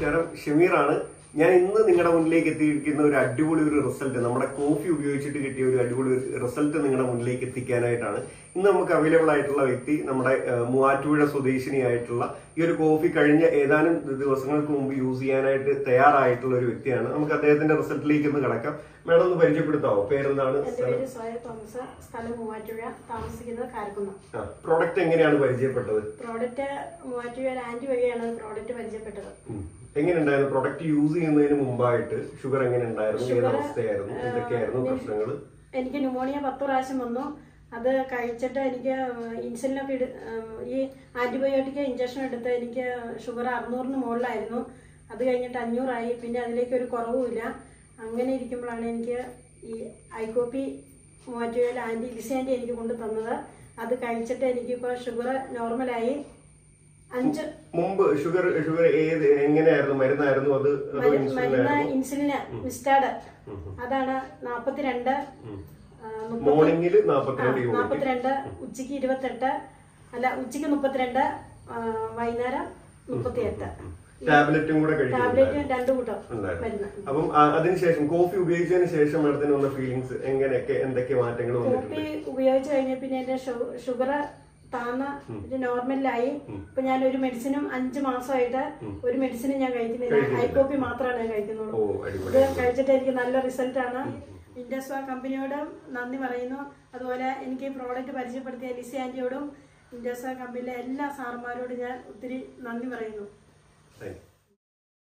നമസ്കാരം. ഷമീറാണ്. ഞാൻ ഇന്ന് നിങ്ങളുടെ മുന്നിലേക്ക് എത്തിയിരിക്കുന്ന ഒരു അടിപൊളി ഒരു റിസൾട്ട് നമ്മുടെ കോഫി ഉപയോഗിച്ചിട്ട് കിട്ടിയ ഒരു അടിപൊളി റിസൾട്ട് നിങ്ങളുടെ മുന്നിലേക്ക് എത്തിക്കാനായിട്ടാണ്. ഇന്ന് നമുക്ക് അവൈലബിൾ ആയിട്ടുള്ള വ്യക്തി നമ്മുടെ മൂവാറ്റുപുഴ സ്വദേശിനിയായിട്ടുള്ള ഈ ഒരു കോഫി കഴിഞ്ഞ ഏതാനും ദിവസങ്ങൾക്ക് മുമ്പ് യൂസ് ചെയ്യാനായിട്ട് തയ്യാറായിട്ടുള്ള ഒരു വ്യക്തിയാണ്. നമുക്ക് അദ്ദേഹത്തിന്റെ റിസൾട്ടിലേക്ക് ഒന്ന് കിടക്കാം. മേഡം ഒന്ന് പരിചയപ്പെടുത്താവോ? പേരെന്താണ്? പ്രോഡക്റ്റ് എങ്ങനെയാണ് പരിചയപ്പെട്ടത്? പ്രോഡക്റ്റ് മൂവാറ്റുപുഴ ആന്റി വഴിയാണ് പ്രോഡക്റ്റ് പരിചയപ്പെട്ടത്. എങ്ങനെയുണ്ടായിരുന്നു? പ്രൊഡക്റ്റ് യൂസ് ചെയ്യുന്നതിന് മുമ്പായിട്ട് ഷുഗർ എങ്ങനെ ഉണ്ടായിരുന്നു ഏത് അവസ്ഥയായിരുന്നു. എന്തൊക്കെയായിരുന്നു പ്രശ്നങ്ങൾ എനിക്ക് ന്യൂമോണിയ പത്ത് പ്രാവശ്യം വന്നു. അത് കഴിച്ചിട്ട് എനിക്ക് ഇൻസുലിനൊക്കെ ഈ ആന്റിബയോട്ടിക് ഇഞ്ചക്ഷൻ എടുത്ത് എനിക്ക് ഷുഗർ അറുന്നൂറിന് മുകളിലായിരുന്നു. അത് കഴിഞ്ഞിട്ട് അഞ്ഞൂറായി. പിന്നെ അതിലേക്ക് ഒരു കുറവുമില്ല. അങ്ങനെ ഇരിക്കുമ്പോഴാണ് എനിക്ക് ഈ ഐകോപ്പി മോറ്റുവേൽ ആന്റി ലിസി ആന്റി എനിക്ക് കൊണ്ടു തന്നത് അത് കഴിച്ചിട്ട് എനിക്കിപ്പോൾ ഷുഗർ നോർമലായി അഞ്ച്. മുമ്പ് ഷുഗർ ഷുഗർ ഏത് എങ്ങനെയായിരുന്നു? മരുന്നായിരുന്നു അത്? ഇൻസുലിൻ മിസ്റ്റാഡ് അതാണ് നാപ്പത്തിരണ്ട്. മോർണിംഗിൽ നാപ്പത്തിരണ്ട് ഉച്ചയ്ക്ക് ഇരുപത്തെട്ട്. അല്ല ഉച്ചയ്ക്ക് മുപ്പത്തിരണ്ട് വൈകുന്നേരം മുപ്പത്തിയെട്ട്. ടാബ്ലറ്റും കൂടെ. മരുന്ന്. അപ്പം അതിനുശേഷം കോഫി ഉപയോഗിച്ചതിന് ശേഷം മാഡത്തിന് വന്ന ഫീലിങ്സ് എങ്ങനെയൊക്കെ എന്തൊക്കെ മാറ്റങ്ങൾ വന്നിട്ടുണ്ട്? കോഫി ഉപയോഗിച്ച് കഴിഞ്ഞ പിന്നെ എന്റെ ഷുഗർ താന്ന ഇത് നോർമലായി ഇപ്പൊ ഞാൻ ഒരു മെഡിസിനും അഞ്ച് മാസമായിട്ട് ഒരു മെഡിസിനും ഞാൻ കഴിക്കുന്നില്ല. ഹൈക്കോപ്പി കോപ്പി മാത്രമാണ് ഞാൻ കഴിക്കുന്നുള്ളൂ. ഇത് കഴിച്ചിട്ട് എനിക്ക് നല്ല റിസൾട്ട് ആണ്. ഇൻഡസ്വ കമ്പനിയോട് നന്ദി പറയുന്നു. അതുപോലെ എനിക്ക് ഈ പ്രോഡക്റ്റ് പരിചയപ്പെടുത്തിയ ലിസി ആന്റിയോടും ഇൻഡസ്വ കമ്പനിയിലെ എല്ലാ സാർമാരോടും ഞാൻ ഒത്തിരി നന്ദി പറയുന്നു.